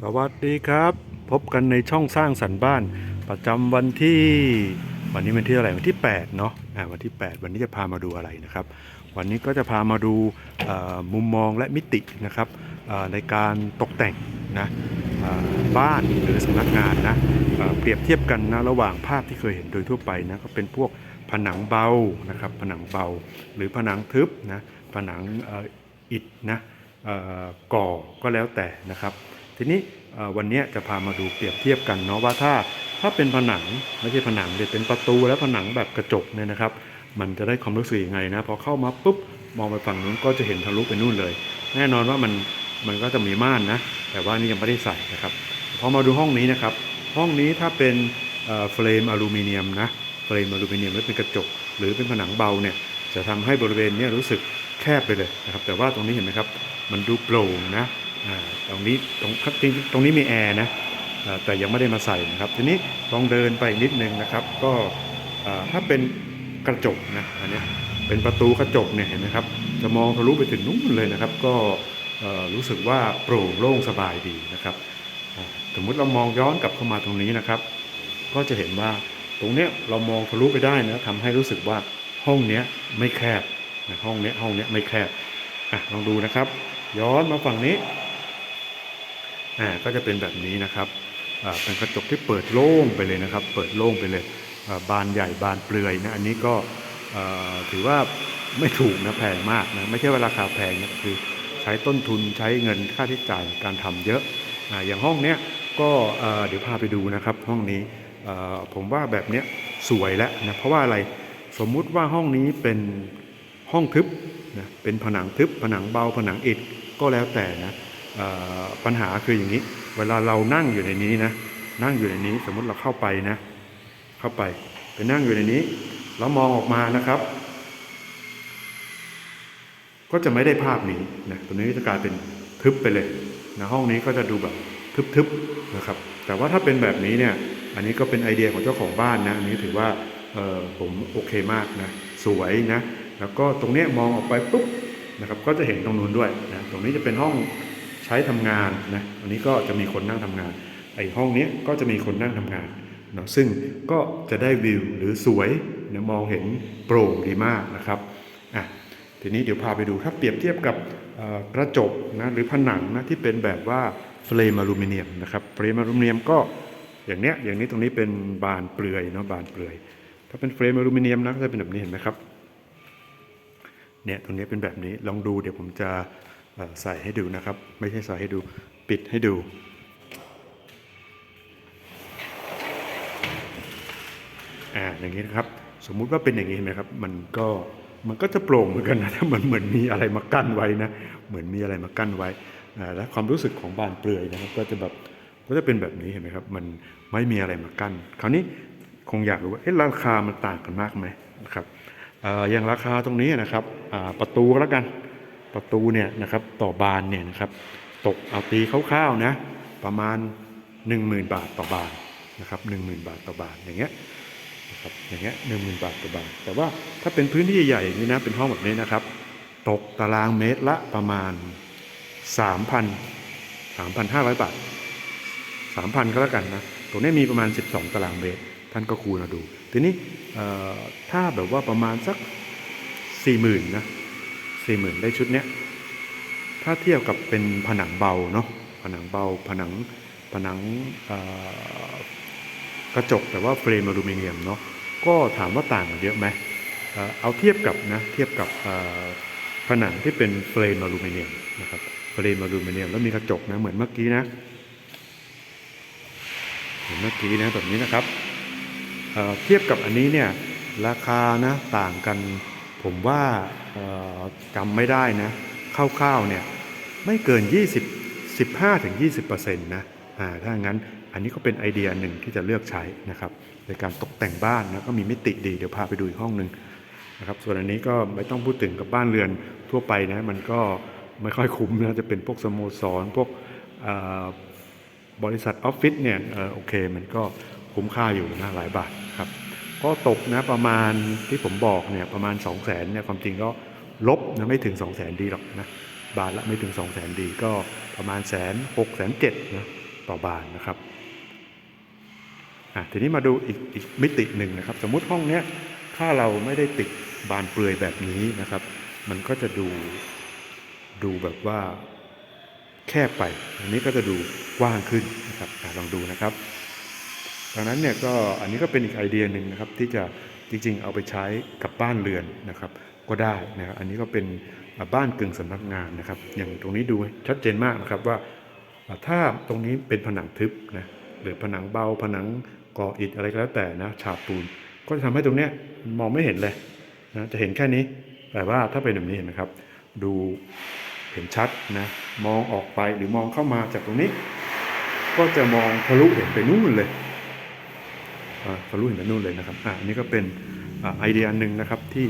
สวัสดีครับ พบกันในช่องสร้างสรรค์บ้าน ประจำวันที่วันนี้เป็นที่อะไรวันที่8เนาะอ่าวันที่ 8 วันนี้จะพามาดูอะไรนะครับ วันนี้ก็จะพามาดูมุมมองและมิตินะครับในการตกแต่งนะบ้านหรือสำนักงานนะเอ่อเปรียบเทียบกันนะระหว่างภาพที่เคยเห็นโดยทั่วไปนะก็เป็นพวกผนังเบานะครับผนังเบา หรือผนังทึบนะผนังอิฐนะก่อก็แล้วแต่นะครับ ทีนี้วันนี้จะพามาดูเปรียบเทียบกันเนาะว่าถ้าถ้าเป็นผนังไม่ใช่ผนังเลยเป็นประตูและผนังแบบกระจกเนี่ยนะครับ มันจะได้ความรู้สึกยังไงนะพอเข้ามาปุ๊บมองไปฝั่งนู้นก็จะเห็นทะลุไปนู่นเลย แน่นอนว่ามันมันก็จะมีม่านนะ แต่ว่านี่ยังไม่ได้ใส่นะครับพอมาดูห้องนี้นะครับ ห้องนี้ถ้าเป็นเฟรมอลูมิเนียมนะเฟรมอลูมิเนียมและเป็นกระจก หรือเป็นผนังเบาเนี่ยจะทำให้บริเวณนี้รู้สึกแคบไปเลยนะครับ แต่ว่าตรงนี้เห็นไหมครับ มันดูโปร่งนะ ตรงนี้ตรงจริงตรงนี้มีแอร์นะแต่ยังไม่ได้มาใส่นะครับ ทีนี้ลองเดินไปนิดนึงนะครับ ก็ถ้าเป็นกระจกนะอันนี้เป็นประตูกระจกเนี่ยเห็นไหมครับจะมองทะลุไปถึงนู้นเลยนะครับ ก็รู้สึกว่าโปร่งโล่งสบายดีนะครับสมมุติเรามองย้อนกลับเข้ามาตรงนี้นะครับ ก็จะเห็นว่าตรงเนี้ยเรามองทะลุไปได้นะทำให้รู้สึกว่าห้องเนี้ยไม่แคบห้องเนี้ยห้องเนี้ยไม่แคบอะลองดูนะครับ ย้อนมาฝั่งนี้ อ่าก็จะเป็นแบบนี้นะครับอ่าเป็นกระจกที่เปิดโล่งไปเลยนะครับ เปิดโล่งไปเลยอ่าบานใหญ่บานเปลือยนะอันนี้ก็อ่อถือว่าไม่ถูกนะแพงมากนะไม่ใช่ว่าราคาแพงนะคือใช้ต้นทุนใช้เงินค่าใช้จ่ายการทำเยอะอาอย่างห้องเนี้ยก็เดี๋ยวพาไปดูนะครับห้องนี้ผมว่าแบบเนี้ยสวยแล้วนะเพราะว่าอะไรสมมุติว่าห้องนี้เป็นห้องทึบนะเป็นผนังทึบผนังเบาผนังอิฐก็แล้วแต่นะ ปัญหาคืออย่างนี้ เวลาเรานั่งอยู่ในนี้นะ นั่งอยู่ในนี้ สมมติเราเข้าไปนะ เข้าไป ไปนั่งอยู่ในนี้ แล้วมองออกมานะครับ ก็จะไม่ได้ภาพนี้นะตัวนี้จะกลายเป็นทึบไปเลยนะห้องนี้ก็จะดูแบบทึบๆนะครับ แต่ว่าถ้าเป็นแบบนี้เนี่ย อันนี้ก็เป็นไอเดียของเจ้าของบ้านนะ อันนี้ถือว่าผมโอเคมากนะ สวยนะ แล้วก็ตรงนี้มองออกไปปุ๊บนะครับ ก็จะเห็นตรงนู้นด้วยนะ ตรงนี้จะเป็นห้อง ใช้ทำงานนะอันนี้ก็จะมีคนนั่งทำงาน ไอห้องนี้ก็จะมีคนนั่งทำงานเนาะซึ่งก็จะได้วิวหรือสวยนะมองเห็นโปร่งดีมากนะครับอะทีนี้เดี๋ยวพาไปดูถ้าเปรียบเทียบกับกระจกนะหรือผนังนะที่เป็นแบบว่าเฟรมอลูมิเนียมนะครับเฟรมอลูมิเนียมก็อย่างเนี้ยอย่างนี้ตรงนี้เป็นบานเปลือยเนาะบานเปลือย ถ้าเป็นเฟรมอลูมิเนียมนะก็จะเป็นแบบนี้เห็นไหมครับเนี่ยตรงนี้เป็นแบบนี้ลองดูเดี๋ยวผมจะ ใส่ให้ดูนะครับ ไม่ใช่ใส่ให้ดูปิดให้ดู อ่าอย่างนี้นะครับ สมมุติว่าเป็นอย่างนี้เห็นไหมครับ มันก็มันก็จะโปร่งเหมือนกันนะถ้ามือนเหมือนมีอะไรมากั้นไว้นะ เหมือนมีอะไรมากั้นไว้อ่าและความรู้สึกของบานเปลือยนะครับ ก็จะแบบก็จะเป็นแบบนี้เห็นไหมครับ มันไม่มีอะไรมากั้นคราวนี้คงอยากรู้ว่าเอ๊ะราคามันต่างกันมากไหมนะครับอย่างราคาตรงนี้นะครับประตูแล้วกัน ประตูเนี่ยนะครับต่อบานเนี่ยนะครับตกเอาตีคร่าวๆนะประมาณ 10,000 บาทต่อบานนะครับ10,000 บาทต่อบานอย่างเงี้ยนะครับอย่างเงี้ยหนึ่งหมื่นบาทต่อบาทแต่ว่าถ้าเป็นพื้นที่ใหญ่ๆอย่างนี้นะเป็นห้องแบบนี้นะครับ ตกตารางเมตรละประมาณ 3,000 3,500 บาท 3,000 ก็แล้วกันนะตรงนี้มีประมาณ 12 ตารางเมตร ท่านก็คูณเอาดู ทีนี้ถ้าแบบว่าประมาณสัก 40,000นะ 40,000ได้ชุดเนี้ยถ้าเทียบกับเป็นผนังเบาเนาะผนังเบาผนังผนังกระจกแต่ว่าเฟรมอลูมิเนียมเนาะก็ถามว่าต่างกันเยอะไหมเอาเทียบกับนะเทียบกับผนังที่เป็นเฟรมอลูมิเนียมนะครับเฟรมอลูมิเนียมแล้วมีกระจกนะเหมือนเมื่อกี้นะเหมือนเมื่อกี้นะแบบนี้นะครับเเทียบกับอันนี้เนี่ยราคานะต่างกัน ผมว่าจำไม่ได้นะคร่าวๆเนี่ยไม่เกิน 20 15ถึง20%นะอ่าถ้างั้นอันนี้ก็เป็นไอเดียหนึ่งที่จะเลือกใช้นะครับในการตกแต่งบ้านนะก็มีมิติดีเดี๋ยวพาไปดูอีกห้องหนึ่งนะครับส่วนอันนี้ก็ไม่ต้องพูดถึงกับบ้านเรือนทั่วไปนะมันก็ไม่ค่อยคุ้มนะจะเป็นพวกสโมสรพวกบริษัทออฟฟิศเนี่ยอโอเคมันก็คุ้มค่าอยู่นะหลายบาทครับ ก็ตกนะประมาณที่ผมบอกเนี่ยประมาณ 2 0 0 0 0นเนี่ยความจริงก็ลบนะไม่ถึง 2 0 0 0 0 0ดีหรอกนะบาทละไม่ถึง 2 0 0 0 0 0ดีก็ประมาณแสนหกแสนเจ็ดนะต่อบานนะครับอะทีนี้มาดูอีกอีกมิติหนึ่งนะครับ สมมุติห้องเนี้ยถ้าเราไม่ได้ติดบานเปลือยแบบนี้นะครับ มันก็จะดูดูแบบว่าแคบไป อันนี้ก็จะดูกว้างขึ้นนะครับอลองดูนะครับ ดังนั้นเนี่ยก็อันนี้ก็เป็นอีกไอเดียหนึ่งนะครับที่จะจริงๆ เอาไปใช้กับบ้านเรือนนะครับ ก็ได้นะครับอันนี้ก็เป็นบ้านกึ่งสำนักงานนะครับ อย่างตรงนี้ดูชัดเจนมากนะครับว่าถ้าตรงนี้เป็นผนังทึบนะหรือผนังเบาผนังก่ออิฐอะไรก็แล้วแต่นะฉาบปูน ก็จะทำให้ตรงเนี้ยมองไม่เห็นเลยนะจะเห็นแค่นี้ แต่ว่าถ้าเป็นแบบนี้เห็นไหมครับ ดูเห็นชัดนะมองออกไปหรือมองเข้ามาจากตรงนี้ ก็จะมองทะลุเห็นไปนู่นเลย ทะลุเห็นไปนู่นเลยนะครับอันนี้ก็เป็นไอเดียอันหนึ่งนะครับที่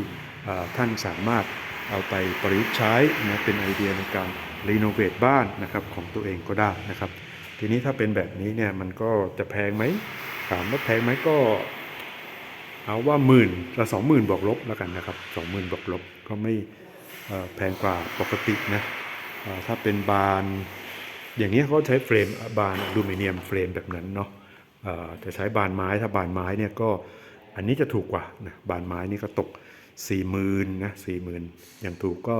ท่านสามารถเอาไปประยุกต์ใช้นะเป็นไอเดียในการรีโนเวทบ้านนะครับของตัวเองก็ได้นะครับ ทีนี้ถ้าเป็นแบบนี้เนี่ยมันก็จะแพงไหมถามว่าแพงไหมก็เอาว่าหมื่นละสองหมื่นบวกลบแล้วกันนะครับสองหมื่นบวกลบก็ไม่แพงกว่าปกตินะถ้าเป็นบาน อย่างนี้เขาใช้เฟรมบานอลูมิเนียมเฟรมแบบนั้นเนาะ เอ่อจะใช้บานไม้ถ้าบานไม้เนี่ยก็อันนี้จะถูกกว่านะบานไม้นี่ก็ตก 4 0 0 0 0นะสี่หมื่นอย่างถูกก็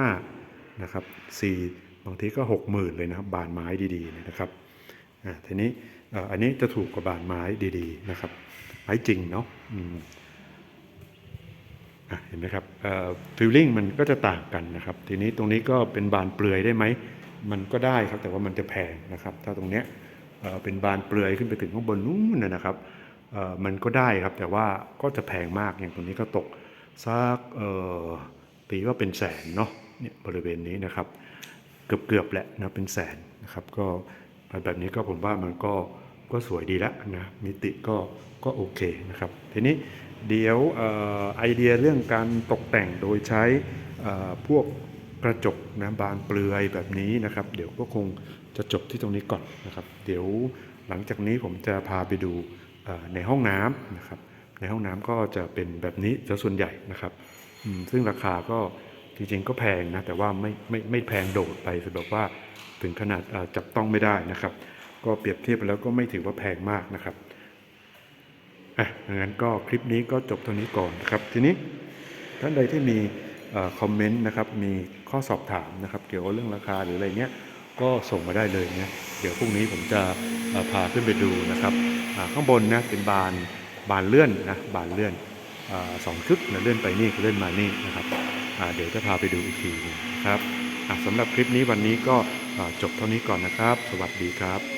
35,000นะครับสี่บางทีก็ 60,000 เลยนะครับบานไม้ดีๆนะครับอ่าทีนี้อันนี้จะถูกกว่าบานไม้ดีๆนะครับไม้จริงเนาะอืมอะเห็นไหมครับฟิลลิ่งมันก็จะต่างกันนะครับ ทีนี้ตรงนี้ก็เป็นบานเปลือยได้ไหม มันก็ได้ครับแต่ว่ามันจะแพงนะครับ ถ้าตรงเนี้ย เป็นบานเปลือยขึ้นไปถึงข้างบนนู้นนะครับมันก็ได้ครับแต่ว่าก็จะแพงมากอย่างตรงนี้ก็ตกสักเอ่อปีว่าเป็นแสนเนาะเนี่ยบริเวณนี้นะครับ เกือบเกือบๆแหละนะเป็นแสนนะครับ ก็แบบนี้ก็ผมว่ามันก็ก็สวยดีแล้วนะมิติก็ก็โอเคนะครับ ทีนี้เดี๋ยวออไอเดียเรื่องการตกแต่งโดยใช้พวกกระจกนะบานเปลือยแบบนี้นะครับ เดี๋ยวก็คง จะจบที่ตรงนี้ก่อนนะครับ เดี๋ยวหลังจากนี้ผมจะพาไปดูในห้องน้ำนะครับ ในห้องน้ำก็จะเป็นแบบนี้จะส่วนใหญ่นะครับ ซึ่งราคาก็จริงๆก็แพงนะ แต่ว่าไม่ไม่ไม่แพงโดดไปสำหรับว่าถึงขนาดจับต้องไม่ได้นะครับ ก็เปรียบเทียบไปแล้วก็ไม่ถือว่าแพงมากนะครับอะงั้นก็คลิปนี้ก็จบเท่านี้ก่อนนะครับ ทีนี้ท่านใดที่มีอคอมเมนต์นะครับ มีข้อสอบถามนะครับ เกี่ยวกับเรื่องราคาหรืออะไรเงี้ย ก็ส่งมาได้เลยนะเดี๋ยวพรุ่งนี้ผมจะพาขึ้นไปดูนะครับข้างบนนะเป็นบานบานเลื่อนนะบานเลื่อนอสองชุดนะเลื่อนไปนี่เลื่อนมานี่นะครับเดี๋ยวจะพาไปดูอีกทีนะครับสำหรับคลิปนี้วันนี้ก็จบเท่านี้ก่อนนะครับ สวัสดีครับ